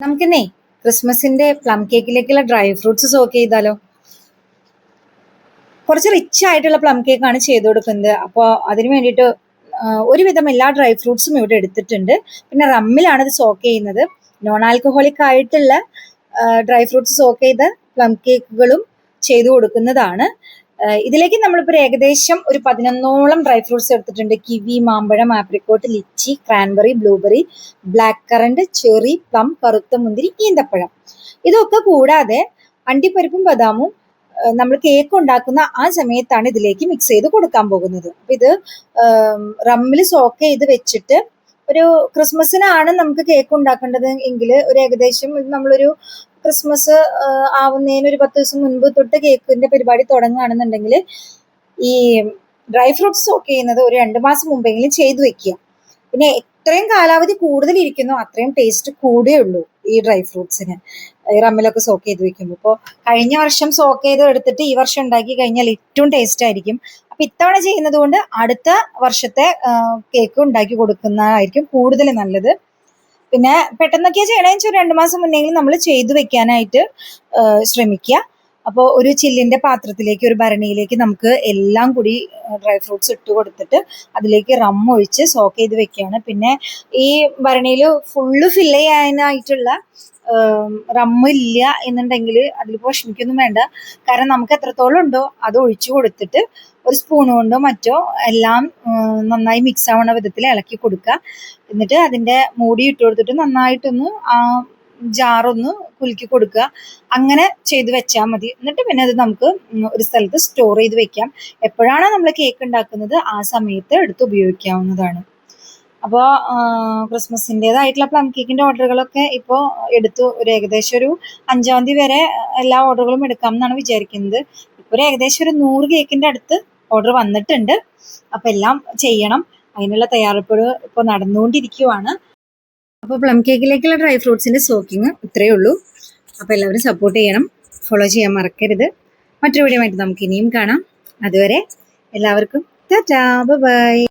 നമുക്കിന്നേ ക്രിസ്മസിന്റെ പ്ലം കേക്കിലേക്കുള്ള dry fruits soak ചെയ്താലോ? കുറച്ച് റിച്ച് ആയിട്ടുള്ള പ്ലം കേക്കാണ് ചെയ്ത് കൊടുക്കുന്നത്. അപ്പോൾ അതിന് വേണ്ടിയിട്ട് ഒരുവിധം എല്ലാ ഡ്രൈ ഫ്രൂട്ട്സും ഇവിടെ എടുത്തിട്ടുണ്ട്. പിന്നെ റമ്മിലാണ് ഇത് സോക്ക് ചെയ്യുന്നത്. നോൺ ആൽക്കഹോളിക് ആയിട്ടുള്ള ഡ്രൈ ഫ്രൂട്ട്സ് സോക്ക് ചെയ്ത പ്ലം കേക്കുകളും ചെയ്തു കൊടുക്കുന്നതാണ്. ഇതിലേക്ക് നമ്മളിപ്പോൾ ഏകദേശം ഒരു പതിനൊന്നോളം ഡ്രൈ ഫ്രൂട്ട്സ് എടുത്തിട്ടുണ്ട്. കിവി മാമ്പഴം apricot lychee cranberry blueberry black currant cherry plum കറുത്ത മുന്തിരി ഈന്തപ്പഴം. ഇതൊക്കെ കൂടാതെ അണ്ടിപ്പരിപ്പും ബദാമും നമ്മൾ കേക്ക് ഉണ്ടാക്കുന്ന ആ സമയത്താണ് ഇതിലേക്ക് മിക്സ് ചെയ്ത് കൊടുക്കാൻ പോകുന്നത്. അപ്പൊ ഇത് റമ്മിൽ സോക്ക് ചെയ്ത് വെച്ചിട്ട് ഒരു ക്രിസ്മസിനാണ് നമുക്ക് കേക്ക് ഉണ്ടാക്കേണ്ടത് എങ്കിൽ ഒരു ഏകദേശം നമ്മളൊരു ക്രിസ്മസ് ആവുന്നതിന് ഒരു പത്ത് ദിവസം മുൻപ് തൊട്ട് കേക്കിന്റെ പരിപാടി തുടങ്ങുകയാണെന്നുണ്ടെങ്കിൽ ഈ ഡ്രൈ ഫ്രൂട്ട്സ് സ്റ്റോക്ക് ചെയ്യുന്നത് ഒരു രണ്ട് മാസം മുമ്പെങ്കിലും ചെയ്തു വെക്കുക. പിന്നെ എത്രയും കാലാവധി കൂടുതൽ ഇരിക്കുന്നു അത്രയും ടേസ്റ്റ് കൂടേ ഉള്ളൂ ഈ ഡ്രൈ ഫ്രൂട്ട്സിന്. ഈ റമ്മിലൊക്കെ സോക്ക് ചെയ്ത് വെക്കുമ്പോൾ. ഇപ്പോൾ കഴിഞ്ഞ വർഷം സോക്ക് ചെയ്ത് എടുത്തിട്ട് ഈ വർഷം ഉണ്ടാക്കി കഴിഞ്ഞാൽ ഏറ്റവും ടേസ്റ്റ് ആയിരിക്കും. അപ്പൊ ഇത്തവണ ചെയ്യുന്നത് കൊണ്ട് അടുത്ത വർഷത്തെ കേക്ക് ഉണ്ടാക്കി കൊടുക്കുന്നതായിരിക്കും കൂടുതൽ നല്ലത്. പിന്നെ പെട്ടെന്നൊക്കെ ചെയ്യണമെന്ന് വെച്ചാൽ മാസം മുന്നെങ്കിലും നമ്മൾ ചെയ്തു വെക്കാനായിട്ട് ശ്രമിക്കുക അപ്പോൾ ഒരു ചില്ലിന്റെ പാത്രത്തിലേക്ക് ഒരു ഭരണിയിലേക്ക് നമുക്ക് എല്ലാം കൂടി ഡ്രൈ ഫ്രൂട്ട്സ് ഇട്ട് കൊടുത്തിട്ട് അതിലേക്ക് റം ഒഴിച്ച് സോക്ക് ചെയ്ത് വെക്കുകയാണ്. പിന്നെ ഈ ഭരണിയിൽ ഫുള്ള് ഫില്ല് ചെയ്യാനായിട്ടുള്ള റം ഇല്ല എന്നുണ്ടെങ്കിൽ അതിൽ വിഷമിക്കൊന്നും വേണ്ട. കാരണം നമുക്ക് എത്രത്തോളം ഉണ്ടോ അത് ഒഴിച്ചു കൊടുത്തിട്ട് ഒരു സ്പൂൺ കൊണ്ടോ മറ്റോ എല്ലാം നന്നായി മിക്സ് ആവുന്ന വിധത്തിൽ ഇളക്കി കൊടുക്കുക. എന്നിട്ട് അതിന്റെ മൂടി ഇട്ട് കൊടുത്തിട്ട് നന്നായിട്ടൊന്ന് ജാറൊന്ന് കുലുക്കി കൊടുക്കുക. അങ്ങനെ ചെയ്ത് വെച്ചാൽ മതി. എന്നിട്ട് പിന്നെ അത് നമുക്ക് ഒരു സ്ഥലത്ത് സ്റ്റോർ ചെയ്ത് വെക്കാം. എപ്പോഴാണോ നമ്മൾ കേക്ക് ഉണ്ടാക്കുന്നത് ആ സമയത്ത് എടുത്ത് ഉപയോഗിക്കാവുന്നതാണ്. അപ്പോൾ ക്രിസ്മസിന്റെതായിട്ടുള്ള പ്ലം കേക്കിന്റെ ഓർഡറുകളൊക്കെ ഇപ്പോൾ എടുത്തു. ഒരു ഏകദേശം ഒരു അഞ്ചാം തീയതി വരെ എല്ലാ ഓർഡറുകളും എടുക്കാം എന്നാണ് വിചാരിക്കുന്നത്. ഇപ്പോൾ ഏകദേശം ഒരു നൂറ് കേക്കിന്റെ അടുത്ത് ഓർഡർ വന്നിട്ടുണ്ട്. അപ്പോൾ എല്ലാം ചെയ്യണം. അതിനുള്ള തയ്യാറെടുപ്പുകൾ ഇപ്പോൾ നടന്നുകൊണ്ടിരിക്കുവാണ്. അപ്പോൾ പ്ലം കേക്കിലേക്കുള്ള ഡ്രൈ ഫ്രൂട്ട്സിന്റെ സോക്കിങ് ഇത്രയേ ഉള്ളൂ. അപ്പോൾ എല്ലാവരും സപ്പോർട്ട് ചെയ്യണം. ഫോളോ ചെയ്യാൻ മറക്കരുത്. മറ്റൊരു വീഡിയോ നമുക്ക് ഇനിയും കാണാം. അതുവരെ എല്ലാവർക്കും ടാറ്റാ. ബൈ